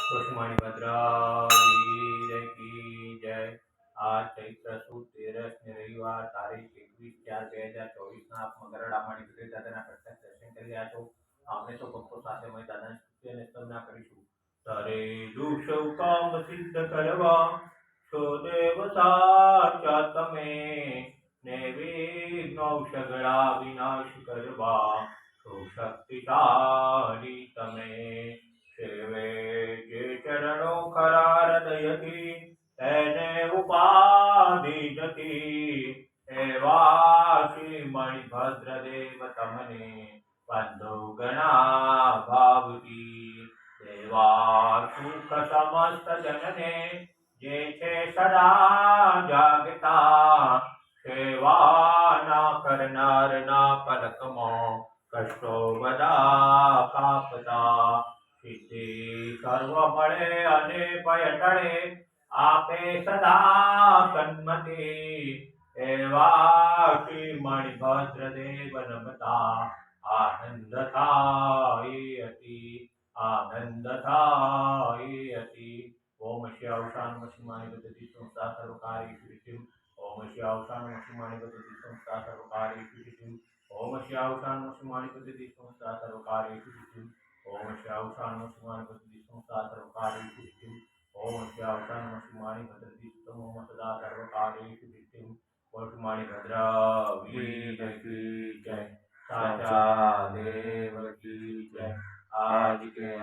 કુષ્મણી ભદ્રા કી જય આ ચૈત્ર સુદ તેરસ ને રવિવાર તારીખ એકવીસ ચાર બે હજાર ચોવીસ ના આપ મગરડા માણી વિજય દાદાના પ્રત્યક્ષ દર્શન કરી રહ્યા છો આપણે તો ભક્તો સાથે મળી દાદાની સ્તુતિ અને સ્તવના કરીશું તારે દુષ કામ સિદ્ધ કરવા છો દેવ સાચા તમે ને વિઘ્નો સગડા વિનાશ કરવા છો શક્તિશાળી તમે करार तैने उपाधि देव तमने गणा भावती सुख समस्त जनने जे छे सदा जागता। सेवा ना ना पलकमो कष्टो बदा पापता સર્વ મળે અને ભય ટળે આપે સદા સન્મતિ એવા શ્રી મણિભદ્ર દેવ નમતા આનંદ થાય અતિ આનંદ થાય અતિ ઓમ શ્યાવશાન વશિમાની બદતી સંસ્થા સર્વકારી સિદ્ધિમ ઓમ શ્યાવશાન વશિમાની બદતી સંસ્થા સર્વકારી સિદ્ધિમ ઓમ શ્યાવશાન વશિમાની બદતી સંસ્થા સર્વકારી સિદ્ધિમ ઓમ શ્યાવશાન વશિમાની બદતી સંસ્થા सर्वकारेषु ओम अत्यावतान भद्रति सुतं मम सदा वसुमाणि भद्रा जय। साचा देव जय। आज के